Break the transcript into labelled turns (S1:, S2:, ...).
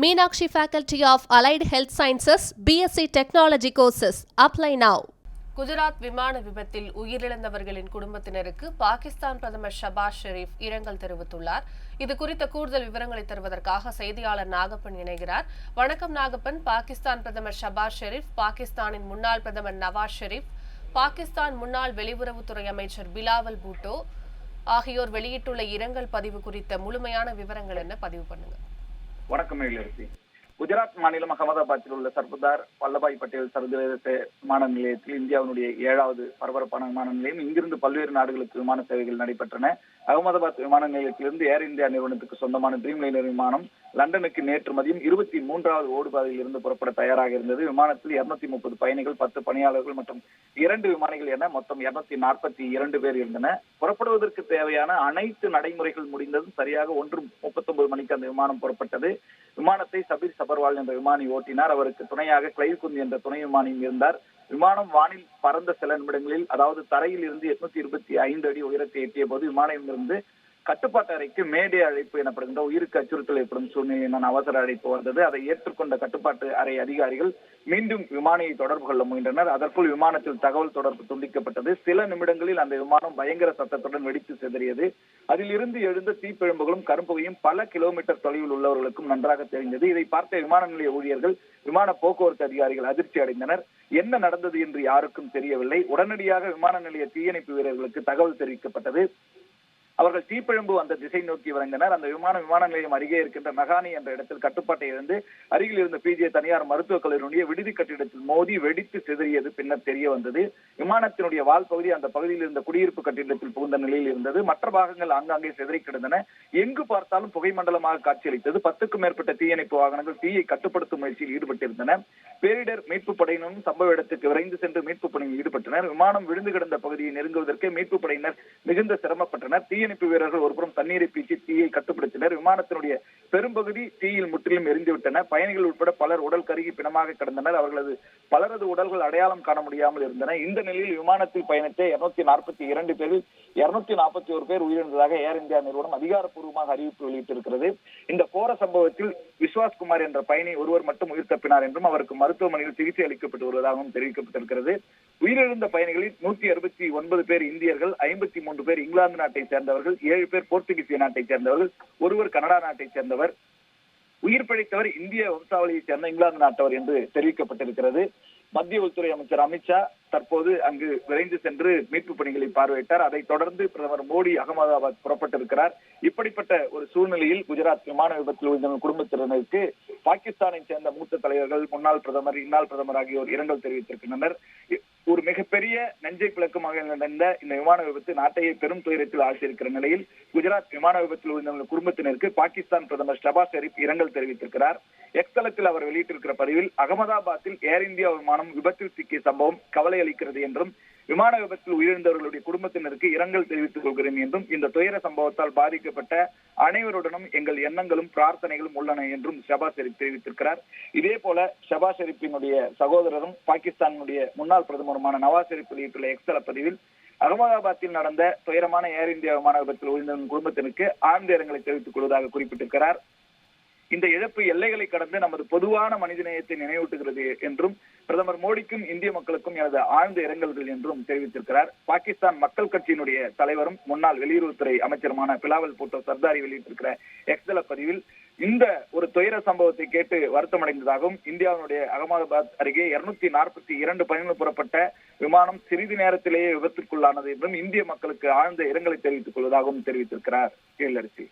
S1: Meenakshi faculty of allied health sciences BSc technology courses apply now Gujarat விமான விபத்தில் உயிரிழந்தவர்களின் குடும்பத்தினருக்கு பாகிஸ்தான் பிரதமர் ஷபாஸ் ஷெரீப் இரங்கல் தெரிவித்துள்ளார். இது குறித்த கூடுதல் விவரங்களை தருவதற்காக செய்தியாளர் நாகப்பன் இணைகிறார். வணக்கம் நாகப்பன். பாகிஸ்தான் பிரதமர் ஷபாஸ் ஷெரீப் பாகிஸ்தானின் முன்னாள் பிரதமர் நவாஸ் ஷெரீப் பாகிஸ்தான் முன்னாள் வெளியுறவுத்துறை அமைச்சர் பிலாவல் பூட்டோ ஆகியோர் வெளியிட்டுள்ள இரங்கல் பதிவு குறித்த முழுமையான விவரங்கள் என்ன? பதிவு பண்ணுங்கள்
S2: வணக்கம் மகிழ்ச்சி குஜராத் மாநிலம் அகமதாபாத்தில் உள்ள சர்தார் வல்லபாய் பட்டேல் சர்வதேச விமான நிலையத்தில் இந்தியாவினுடைய ஏழாவது பரபரப்பான விமான நிலையம். இங்கிருந்து பல்வேறு நாடுகளுக்கு விமான சேவைகள் நடைபெற்றன. அகமதாபாத் விமான நிலையத்திலிருந்து ஏர் இந்தியா நிறுவனத்துக்கு சொந்தமான ட்ரீம் லைனர் விமானம் லண்டனுக்கு நேற்று மதியம் இருபத்தி மூன்றாவது ஓடுபாதையில் இருந்து புறப்பட தயாராக இருந்தது. விமானத்தில் இருநூத்தி முப்பது பயணிகள் பத்து பணியாளர்கள் மற்றும் இரண்டு விமானிகள் என மொத்தம் இருநூத்தி நாற்பத்தி இரண்டு பேர் இருந்தன. புறப்படுவதற்கு தேவையான அனைத்து நடைமுறைகள் முடிந்ததும் சரியாக ஒன்று முப்பத்தொன்பது மணிக்கு அந்த விமானம் புறப்பட்டது. விமானத்தை சபீர் சபர் சபர்வால் என்ற விமானி ஓட்டினார். அவருக்கு துணையாக கிளைவ்குந்தி என்ற துணை விமானியும் இருந்தார். விமானம் வானில் பறந்த சில நிமிடங்களில் அதாவது தரையில் இருந்து எட்நூத்தி இருபத்தி ஐந்து அடி உயரத்தை எட்டிய போது விமானம் இருந்து கட்டுப்பாட்டு அறைக்கு மேடை அழைப்பு எனப்படுகின்ற உயிருக்கு அச்சுறுத்தல் ஏற்படும் சூழ்நிலையின அவசர அழைப்பு வந்தது. அதை ஏற்றுக்கொண்ட கட்டுப்பாட்டு அறை அதிகாரிகள் மீண்டும் விமானியை தொடர்பு கொள்ள முயன்றனர். அதற்குள் விமானத்தில் தகவல் தொடர்பு துண்டிக்கப்பட்டது. சில நிமிடங்களில் அந்த விமானம் பயங்கர சத்தத்துடன் வெடித்து சிதறியது. அதில் இருந்து எழுந்த தீப்பிழம்புகளும் கரும்புகையும் பல கிலோமீட்டர் தொலைவில் உள்ளவர்களுக்கும் நன்றாக தெரிந்தது. இதை பார்த்த விமான நிலைய ஊழியர்கள் விமான போக்குவரத்து அதிகாரிகள் அதிர்ச்சி அடைந்தனர். என்ன நடந்தது என்று யாருக்கும் தெரியவில்லை. உடனடியாக விமான நிலைய தீயணைப்பு வீரர்களுக்கு தகவல் தெரிவிக்கப்பட்டது. அவர்கள் தீப்பிழம்பு அந்த திசை நோக்கி விரைந்தனர். அந்த விமான விமான நிலையம் அருகே இருக்கின்ற மெகானி என்ற இடத்தில் கட்டுப்பாட்டை இருந்து அருகில் இருந்த பிஜே தனியார் மருத்துவக் கல்லூரியினுடைய விடுதி கட்டிடத்தில் மோதி வெடித்து சிதறியது. பின்னர் தெரிய வந்தது விமானத்தினுடைய வால் பகுதி அந்த பகுதியில் இருந்த குடியிருப்பு கட்டிடத்தில் புகுந்த நிலையில் இருந்தது. மற்ற பாகங்கள் ஆங்காங்கே சிதறி கிடந்தன. எங்கு பார்த்தாலும் புகை மண்டலமாக காட்சியளித்தது. பத்துக்கும் மேற்பட்ட தீயணைப்பு வாகனங்கள் தீயை கட்டுப்படுத்தும் முயற்சியில் ஈடுபட்டிருந்தன. பேரிடர் மீட்பு படையினரும் சம்பவ இடத்துக்கு விரைந்து சென்று மீட்பு பணியில் ஈடுபட்டனர். விமானம் விழுந்து கிடந்த பகுதியை நெருங்குவதற்கு மீட்பு படையினர் மிகுந்த சிரமப்பட்டனர். தீயணைப்பு வீரர்கள் ஒருபுறம் தண்ணீரை பீச்சி தீயை கட்டுப்படுத்தினர். விமானத்தினுடைய பெரும்பகுதி தீயில் முற்றிலும் எரிந்துவிட்டன பயணிகள் உட்பட பலர் உடல் கருகி பிணமாக கிடந்தனர். அவர்களது பலரது உடல்கள் அடையாளம் காண முடியாமல் இருந்தன. இந்த நிலையில் விமானத்தில் பயணித்த இருநூத்தி நாற்பத்தி இரண்டு பேரில் இருநூத்தி நாற்பத்தி ஒரு பேர் உயிரிழந்ததாக ஏர் இந்தியா நிறுவனம் அதிகாரப்பூர்வமாக அறிவிப்பு வெளியிட்டிருக்கிறது. இந்த போர சம்பவத்தில் விஸ்வாஸ்குமார் என்ற பயணி ஒருவர் மட்டும் உயிர் தப்பினார் என்றும் அவருக்கு மருத்துவமனையில் சிகிச்சை அளிக்கப்பட்டு வருவதாகவும் தெரிவிக்கப்பட்டிருக்கிறது. உயிரிழந்த பயணிகளில் நூத்தி அறுபத்தி ஒன்பது பேர் இந்தியர்கள் ஐம்பத்தி மூன்று பேர் இங்கிலாந்து நாட்டை சேர்ந்தவர்கள் ஏழு பேர் போர்த்துகீசிய நாட்டை சேர்ந்தவர்கள் ஒருவர் கனடா நாட்டை சேர்ந்தவர் உயிர் பிழைத்தவர் இந்திய வம்சாவளியைச் சேர்ந்த இங்கிலாந்து நாட்டவர் என்று தெரிவிக்கப்பட்டிருக்கிறது. மத்திய உள்துறை அமைச்சர் அமித்ஷா தற்போது அங்கு விரைந்து சென்று மீட்பு பணிகளை பார்வையிட்டார். அதைத் தொடர்ந்து பிரதமர் மோடி அகமதாபாத் புறப்பட்டிருக்கிறார். இப்படிப்பட்ட ஒரு சூழ்நிலையில் குஜராத் விமான விபத்தில் உயிர்ந்த குடும்பத்தினருக்கு பாகிஸ்தானை சேர்ந்த மூத்த தலைவர்கள் முன்னாள் பிரதமர் இன்னாள் பிரதமர் ஆகியோர் இரங்கல் தெரிவித்திருக்கின்றனர். ஒரு மிகப்பெரிய நஞ்சை பிளக்கமாக நடந்த இந்த விமான விபத்து நாட்டையே பெரும் துயரத்தில் ஆழ்த்தியிருக்கிற நிலையில் குஜராத் விமான விபத்தில் உள்ள குடும்பத்தினருக்கு பாகிஸ்தான் பிரதமர் ஷபாஸ் ஷெரீப் இரங்கல் தெரிவித்திருக்கிறார். எக்ஸ்தலத்தில் அவர் வெளியிட்டிருக்கிற பதிவில் அகமதாபாத்தில் ஏர் இந்தியா விமானம் விபத்தில் சிக்கிய சம்பவம் கவலை அளிக்கிறது என்றும் விமான விபத்தில் உயிரிழந்தவர்களுடைய குடும்பத்தினருக்கு இரங்கல் தெரிவித்துக் கொள்கிறேன் என்றும் இந்த துயர சம்பவத்தால் பாதிக்கப்பட்ட அனைவருடனும் எங்கள் எண்ணங்களும் பிரார்த்தனைகளும் உள்ளன என்றும் ஷபா ஷெரீப் தெரிவித்திருக்கிறார். இதே போல ஷபா ஷெரீப்பினுடைய சகோதரரும் பாகிஸ்தானுடைய முன்னாள் பிரதமருமான நவாஸ் ஷெரீப் வெளியிட்டுள்ள எக்ஸ்தல பதிவில் அகமதாபாத்தில் நடந்த துயரமான ஏர் இந்தியா விமான விபத்தில் உயிர்ந்த குடும்பத்தினருக்கு ஆழ்ந்த இரங்கலை தெரிவித்துக் கொள்வதாக குறிப்பிட்டிருக்கிறார். இந்த இழப்பு எல்லைகளை கடந்து நமது பொதுவான மனிதநேயத்தை நினைவூட்டுகிறது என்றும் பிரதமர் மோடிக்கும் இந்திய மக்களுக்கும் எனது ஆழ்ந்த இரங்கல்கள் என்றும் தெரிவித்திருக்கிறார். பாகிஸ்தான் மக்கள் கட்சியினுடைய தலைவரும் முன்னாள் வெளியுறவுத்துறை அமைச்சருமான பிலாவல் போட்டோ சர்தாரி வெளியிட்டிருக்கிற எக்ஸல பதிவில் இந்த ஒரு துயர சம்பவத்தை கேட்டு வருத்தமடைந்ததாகவும் இந்தியாவினுடைய அகமதாபாத் அருகே இருநூத்தி நாற்பத்தி இரண்டு பயணிகள் புறப்பட்ட விமானம் சிறிது நேரத்திலேயே விபத்திற்குள்ளானது என்றும் இந்திய மக்களுக்கு ஆழ்ந்த இரங்கலை தெரிவித்துக் கொள்வதாகவும் தெரிவித்திருக்கிறார். கேளரசி